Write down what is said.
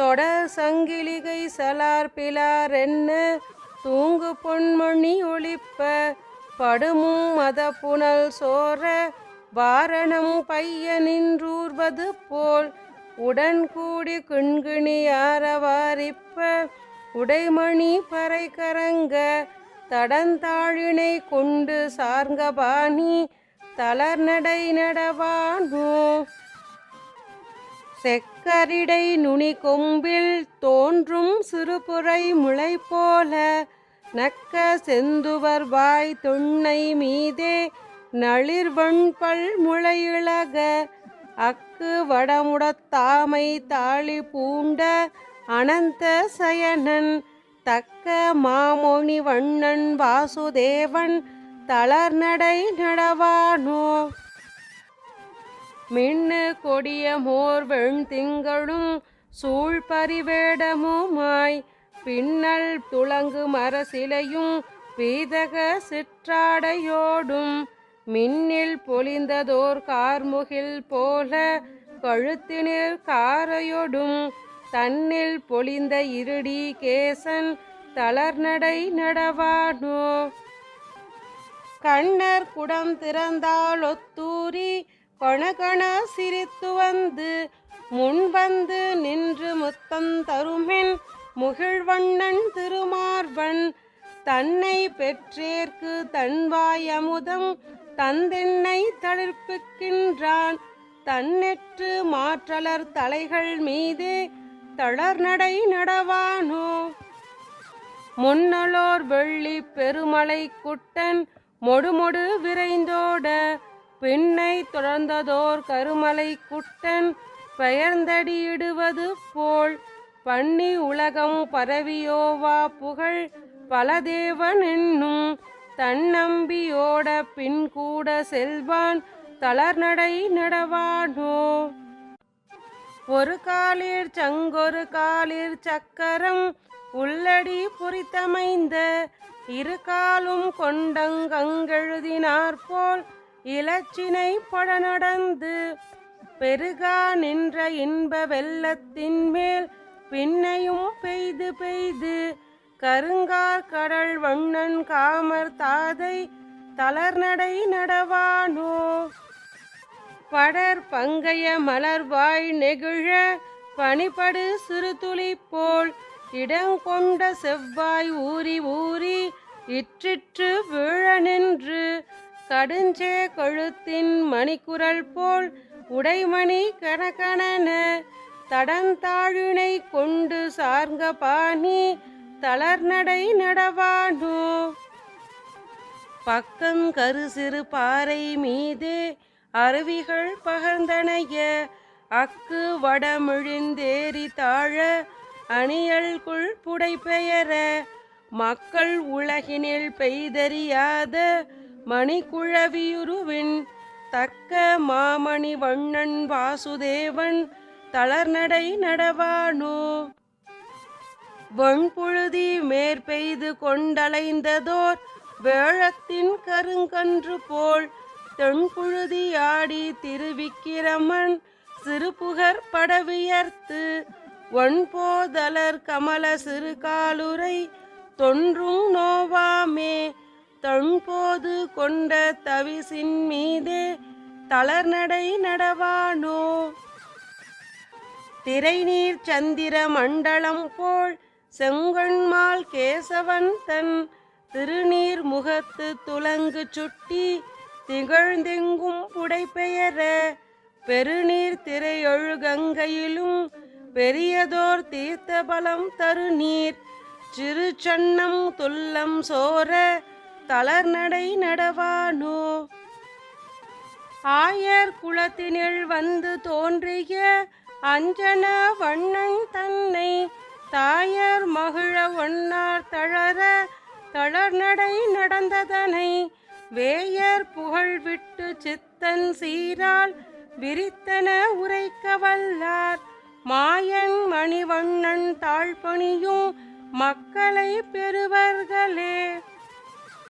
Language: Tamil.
தொடர் சங்கிலிகை சலார் பிலார் என்ன தூங்கு பொன்மணி ஒளிப்ப படுமும் மத புனல் சோர வாரணம் பைய நின்றூர்வது போல் உடன் கூடி கிண்கிணி ஆரவாரிப்ப உடைமணி பறை கரங்க தடந்தாழினை கொண்டு சார்ங்கபாணி தளர்நடை நடவானோ? செக்கரிடை நுனி கொம்பில் தோன்றும் சிறுபுரை முளை போல நக்க செந்துவர் வாய் தொன்னை மீதே நளிர்வண்பல் முளையிழக அக்கு வடமுடத்தாமை தாளி பூண்ட அனந்த சயனன் தக்க மாமோனி வண்ணன் வாசுதேவன் தளர்நடை நடவானோ? மின்னு கொடிய மோர் வெண்திங்களும் சூழ் பரிவேடமுமாய். பின்னல் துளங்கு மரசிலையும் பீதக சிற்றாடையோடும். மின்னில் பொலிந்ததோர் கார்முகில் போல கழுத்தினில் காரையொடும். தன்னில் பொலிந்த இருடி கேசன் தளர்நடை நடவானோ. கண்ணர் குடம் திறந்தால் ஒத்தூரி கணகண சிரித்து வந்து முன் வந்து நின்று முத்தந்தருமின் முகிழ்வண்ணன் திருமார்வன் தன்னை பெற்றேற்கு தன்வாய் அமுதம் தந்தென்னை தளிர்ப்பிக்கின்றான் தன்னெற்று மாற்றலர் தலைகள் மீதே தளர்நடை நடவானோ? முன்னலோர் வெள்ளி பெருமலை குட்டன் மொடுமொடு விரைந்தோட பெண்ணை தொடர்ந்ததோர் கருமலை குட்டன் பெயர்ந்தடியிடுவது போல் பண்ணி உலகம் பரவியோவா புகழ். பலதேவன் என்னும் தன்னம்பியோட பின் கூட செல்வான். தளர்நடை நடவானோ? ஒரு காலிற் சங்கொரு காலிற் சக்கரம் உள்ளடி பொறித்தமைந்த இரு காலும் கொண்டங்கெழுதினார் போல் இலச்சினை பட நடந்து பெருகா நின்ற இன்ப வெள்ளத்தின் மேல் பின்னையும் பெய்து பெய்து கருங்கார் கடல் வண்ணன் காமர் தாதை தளர்நடை நடவானோ? படர் பங்கைய மலர்வாய் நெகிழ பனிபடு சிறு துளி போல் இடங்கொண்ட செவ்வாய் ஊறி ஊறி இற்றிற்று வீழ நின்று கடுஞ்சே கழுத்தின் மணிக்குரல் போல் உடைமணி கனகனன தடந்தாழினை கொண்டு சார்ங்க பாணி தளர்நடை நடவானோ? பக்கம் கருசிறு பாறை மீதே அருவிகள் பகர்ந்தனைய அக்கு வடமிழிந்தேறி தாழ அணியல்குள் புடைபெயர மக்கள் உலகினில் பெய்தறியாத மணிக்குழவியுருவின் தக்க மாமணி வண்ணன் வாசுதேவன் தளர்நடை நடவானோ? வன்புழுதி மேற்பெய்து கொண்டலைந்ததோர் வேழத்தின் கருங்கன்று போல் தென்புழுதி ஆடி திருவிக்கிரமன் சிறுபுகர் படவியர்த்து ஒன்போதலர் கமல சிறு காலுரை தொன்றும் நோவாமே? தன்போது கொண்ட தவிசின் மீதே தளர்நடை நடவானோ? திரைநீர் சந்திர மண்டலம் போல் செங்கண்மால் கேசவன் தன் திருநீர் முகத்து துலங்கு சுட்டி திகழ்ந்தெங்கும் புடைபெயர பெருநீர் திரையொழுகங்கையிலும் பெரியதோர் தீர்த்த பலம் தருநீர். சிறு சன்னம் துல்லம் சோர தளர்நடை நடவானோ? ஆயர் குலத்தினில் வந்து தோன்றிய அஞ்சன வண்ணன் தன்னை தாயர் மகிழ ஒன்னார் தளர தளர்நடை நடந்ததனை வேயர் புகழ் விட்டு சித்தன் சீரால் விரித்தன உரைக்க வல்லார். மாயன் மணிவண்ணன் தாழ்பணியும் மக்களை பெறுவர்களே.